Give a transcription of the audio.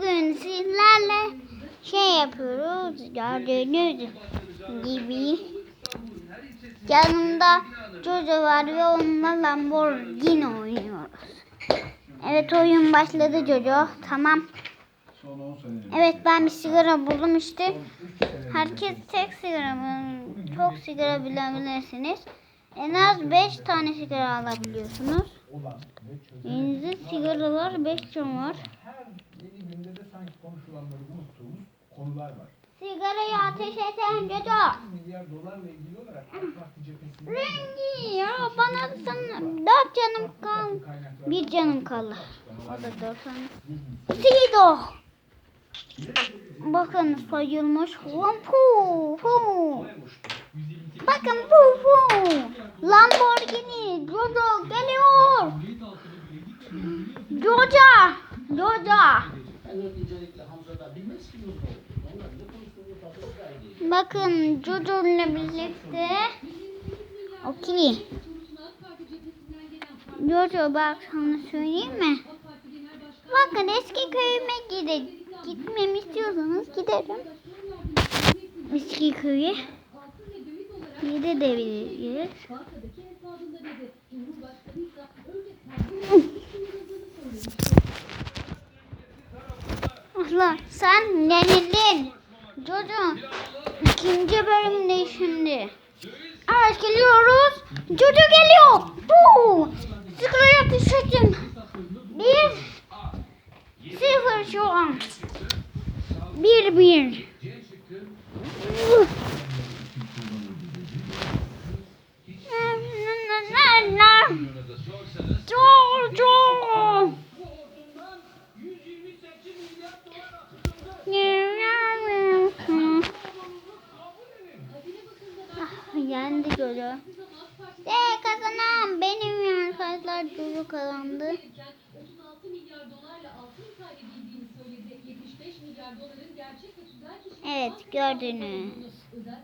Bugün sizlerle şey yapıyoruz. Gördüğünüz gibi yanımda Jojo var ve onunla Lamborghini oynuyoruz. Evet oyun başladı Jojo. Tamam. Son 10 senenin Evet ben bir sigara buldum işte. Herkes tek sigara mı? Çok sigara bilebilirsiniz. En az 5 tane sigara alabiliyorsunuz. Elinizde sigaralar 5 cam var. her yeni günde de sanki konuşulanları unuttuğumuz konular var. Sigarayı ateş Jojo. 1 milyar dolarla ilgili olarak Rengi ya bana sana 4 canım kaldı. Bir canım kaldı. O da 4 tane. Sido. Bakın sayılmış. Lan pu pu. Bakın pu pu. Lamborghini. Jojo geliyor. Jojo. Jojo. Bakın Jojo ile birlikte. Okey. Jojo bak sana söyleyeyim mi? Bakın eski köyüme gide gitmemi istiyorsanız giderim. Eski köye. Gidebiliriz. Allah sen yenildin. Jojo ikinci bölümde şimdi. Evet geliyoruz. Jojo geliyor. Bu. Ateş ettim. Bir. Sıfır şu an. Bir bir. Ah, yendi Jojo. De kazanan benim arkadaşlar Jojo kazandı. 36 milyar dolarla altın kaybedebildiğini söyledi. 75 milyar doların gerçek ve tüzel kişi Evet gördünüz. özel